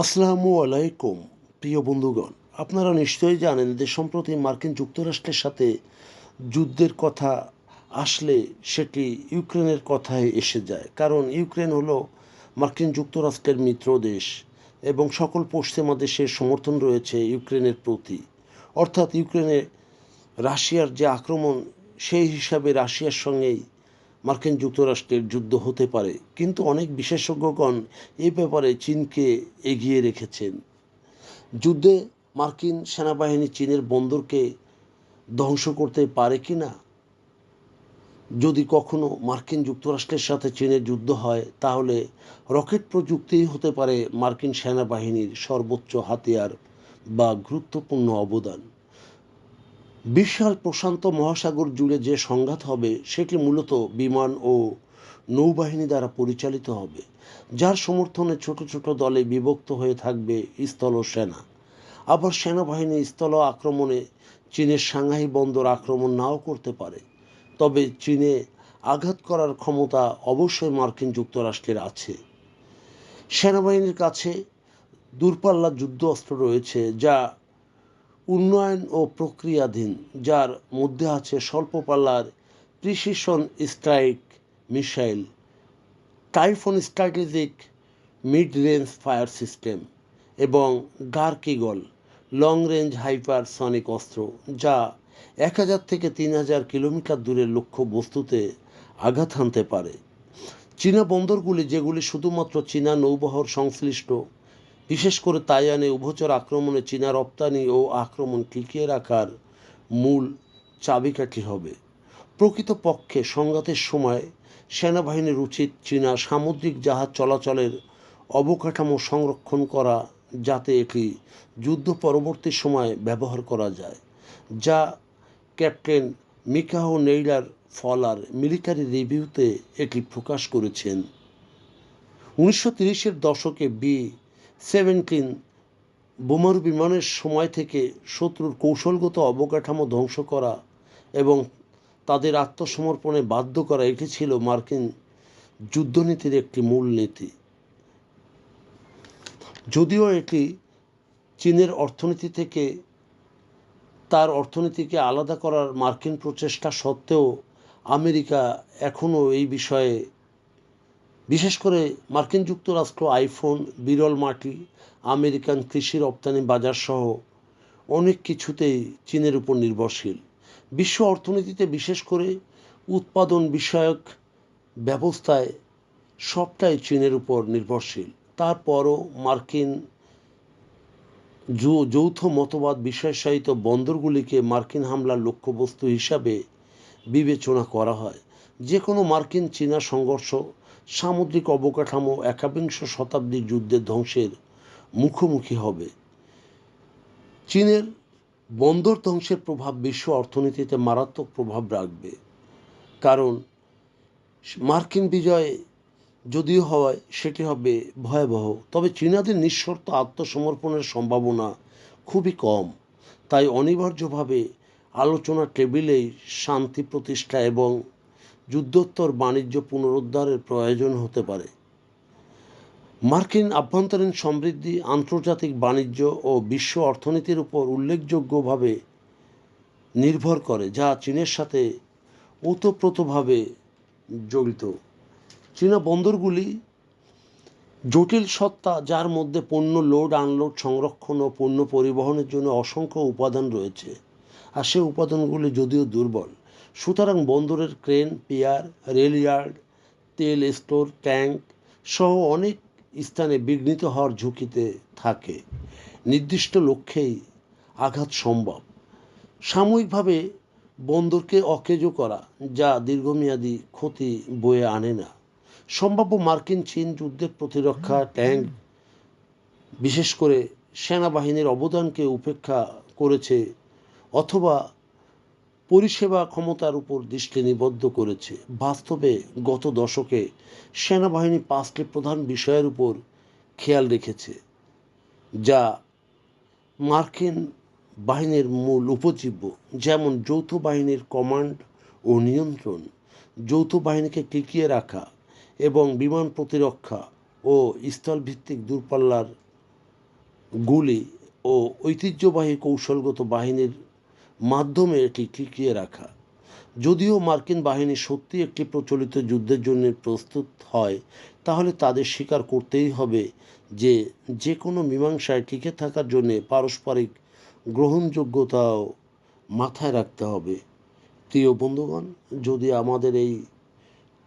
আসসালামু আলাইকুম, প্রিয় বন্ধুগণ। আপনারা নিশ্চয়ই জানেন যে সম্প্রতি মার্কিন যুক্তরাষ্ট্রের সাথে যুদ্ধের কথা আসলে সেটি ইউক্রেনের কথায় এসে যায়। কারণ ইউক্রেন হলো মার্কিন যুক্তরাষ্ট্রের মিত্র দেশ এবং সকল পশ্চিমা দেশের সমর্থন রয়েছে ইউক্রেনের প্রতি। অর্থাৎ ইউক্রেনে রাশিয়ার যে আক্রমণ, সেই হিসাবে রাশিয়ার সঙ্গেই মার্কিন যুক্তরাষ্ট্রের যুদ্ধ হতে পারে, কিন্তু অনেক বিশেষজ্ঞগণ এ ব্যাপারে চীনকে এগিয়ে রেখেছেন। যুদ্ধে মার্কিন সেনাবাহিনী চীনের বন্দরকে ধ্বংস করতে পারে কি না? যদি কখনো মার্কিন যুক্তরাষ্ট্রের সাথে চীনের যুদ্ধ হয়, তাহলে রকেট প্রযুক্তি হতে পারে মার্কিন সেনাবাহিনীর সর্বোচ্চ হাতিয়ার বা গুরুত্বপূর্ণ অবদান। বিশাল প্রশান্ত মহাসাগর জুড়ে যে সংঘাত হবে, সেটি মূলত বিমান ও নৌবাহিনী দ্বারা পরিচালিত হবে, যার সমর্থনে ছোট ছোট দলে বিভক্ত হয়ে থাকবে স্থল সেনা। আবার সেনাবাহিনী স্থল আক্রমণে চীনের সাংহাই বন্দর আক্রমণ নাও করতে পারে। তবে চীনে আঘাত করার ক্ষমতা অবশ্যই মার্কিন যুক্তরাষ্ট্রের আছে। সেনাবাহিনীর কাছে দূরপাল্লার যুদ্ধ অস্ত্র রয়েছে, যা উন্নয়ন ও প্রক্রিয়াধীন, যার মধ্যে আছে স্বল্প পাল্লার precision strike missile Typhon strategic mid range fire system এবং গার্কিগল লং রেঞ্জ হাইপার সনিক অস্ত্র, যা এক হাজার থেকে তিন হাজার কিলোমিটার দূরের লক্ষ্য বস্তুতে আঘাত হানতে পারে। চীনা বন্দরগুলি, যেগুলি শুধুমাত্র চীনা নৌবহর সংশ্লিষ্ট বিশেষ করে তাইওয়ানে উভচর আক্রমণে চীনা রপ্তানি ও আক্রমণ টিকিয়ে রাখার মূল চাবিকাঠি হবে। প্রকৃতপক্ষে সংঘাতের সময় সেনাবাহিনীর উচিত চীনা সামুদ্রিক জাহাজ চলাচলের অবকাঠামো সংরক্ষণ করা যাতে এটি যুদ্ধ পরবর্তী সময় ব্যবহার করা যায়, যা ক্যাপ্টেন মিকাহ নেইলার ফলার মিলিটারি রিভিউতে এটি প্রকাশ করেছেন। উনিশশো তিরিশের দশকে বি সেভেন্টিন বোমারু বিমানের সময় থেকে শত্রুর কৌশলগত অবকাঠামো ধ্বংস করা এবং তাদের আত্মসমর্পণে বাধ্য করা, এটি ছিল মার্কিন যুদ্ধনীতির একটি মূল নীতি। যদিও এটি চীনের অর্থনীতি থেকে, তার অর্থনীতিকে আলাদা করার মার্কিন প্রচেষ্টা সত্ত্বেও আমেরিকা এখনও এই বিষয়ে বিশেষ করে মার্কিন যুক্তরাষ্ট্র, আইফোন, বিরল মাটি, আমেরিকান কৃষি রপ্তানি বাজার সহ অনেক কিছুতেই চীনের উপর নির্ভরশীল। বিশ্ব অর্থনীতিতে বিশেষ করে উৎপাদন বিষয়ক ব্যবস্থায় সবটাই চীনের উপর নির্ভরশীল। তারপরও মার্কিন যৌথ মতবাদ বিষয়সাহিত বন্দরগুলিকে মার্কিন হামলার লক্ষ্যবস্তু হিসাবে বিবেচনা করা হয়। যে কোনো মার্কিন চীনা সংঘর্ষ সামুদ্রিক অবকাঠামো একাবিংশ শতাব্দীর যুদ্ধের ধ্বংসের মুখোমুখি হবে। চীনের বন্দর ধ্বংসের প্রভাব বিশ্ব অর্থনীতিতে মারাত্মক প্রভাব রাখবে। কারণ মার্কিন বিজয় যদিও হয় সেটি হবে ভয়াবহ, তবে চীনাদের নিঃশর্ত আত্মসমর্পণের সম্ভাবনা খুবই কম। তাই অনিবার্যভাবে আলোচনা টেবিলেই শান্তি প্রতিষ্ঠা এবং যুদ্ধোত্তর বাণিজ্য পুনরুদ্ধারের প্রয়োজন হতে পারে। মার্কিন আভ্যন্তরীণ সমৃদ্ধি, আন্তর্জাতিক বাণিজ্য ও বিশ্ব অর্থনীতির উপর উল্লেখযোগ্যভাবে নির্ভর করে, যা চীনের সাথে ওতপ্রোতভাবে জড়িত। চীনা বন্দরগুলি জটিল সত্তা, যার মধ্যে পণ্য লোড, আনলোড, সংরক্ষণ ও পণ্য পরিবহনের জন্য অসংখ্য উপাদান রয়েছে, আর সে উপাদানগুলি যদিও দুর্বল। সুতরাং বন্দরের ক্রেন, পিয়ার রেলইয়ার্ড তেল স্টোর, ট্যাঙ্ক সহ অনেক স্থানে বিঘ্নিত হওয়ার ঝুঁকিতে থাকে। নির্দিষ্ট লক্ষ্যেই আঘাত সম্ভব। সাময়িকভাবে বন্দরকে অকেজো করা, যা দীর্ঘমেয়াদী ক্ষতি বয়ে আনে না। সম্ভাব্য মার্কিন চীন যুদ্ধের প্রতিরক্ষা, ট্যাঙ্ক, বিশেষ করে সেনাবাহিনীর অবদানকে উপেক্ষা করেছে অথবা পরিষেবা ক্ষমতার উপর দৃষ্টি নিবদ্ধ করেছে। বাস্তবে গত দশকে সেনাবাহিনী পাঁচটি প্রধান বিষয়ের উপর খেয়াল রেখেছে, যা মার্কিন বাহিনীর মূল উপজীব্য, যেমন যৌথ বাহিনীর কমান্ড ও নিয়ন্ত্রণ, যৌথ বাহিনীকে টিকিয়ে রাখা এবং বিমান প্রতিরক্ষা ও স্থলভিত্তিক দূরপাল্লার গুলি ও ঐতিহ্যবাহী কৌশলগত বাহিনীর মাধ্যমে এটি টিকিয়ে রাখা। যদিও মার্কিন বাহিনী সত্যি একটি প্রচলিত যুদ্ধের জন্য প্রস্তুত হয়, তাহলে তাদের স্বীকার করতেই হবে যে যে কোনো মীমাংসায় টিকে থাকার জন্য পারস্পরিক গ্রহণযোগ্যতাও মাথায় রাখতে হবে। প্রিয় বন্ধুগণ, যদি আমাদের এই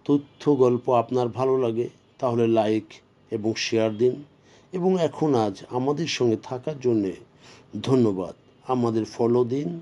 তথ্য গল্প আপনার ভালো লাগে, তাহলে লাইক এবং শেয়ার দিন এবং এখন আজ আমাদের সঙ্গে থাকার জন্যে ধন্যবাদ। আমাদের ফলো দিন।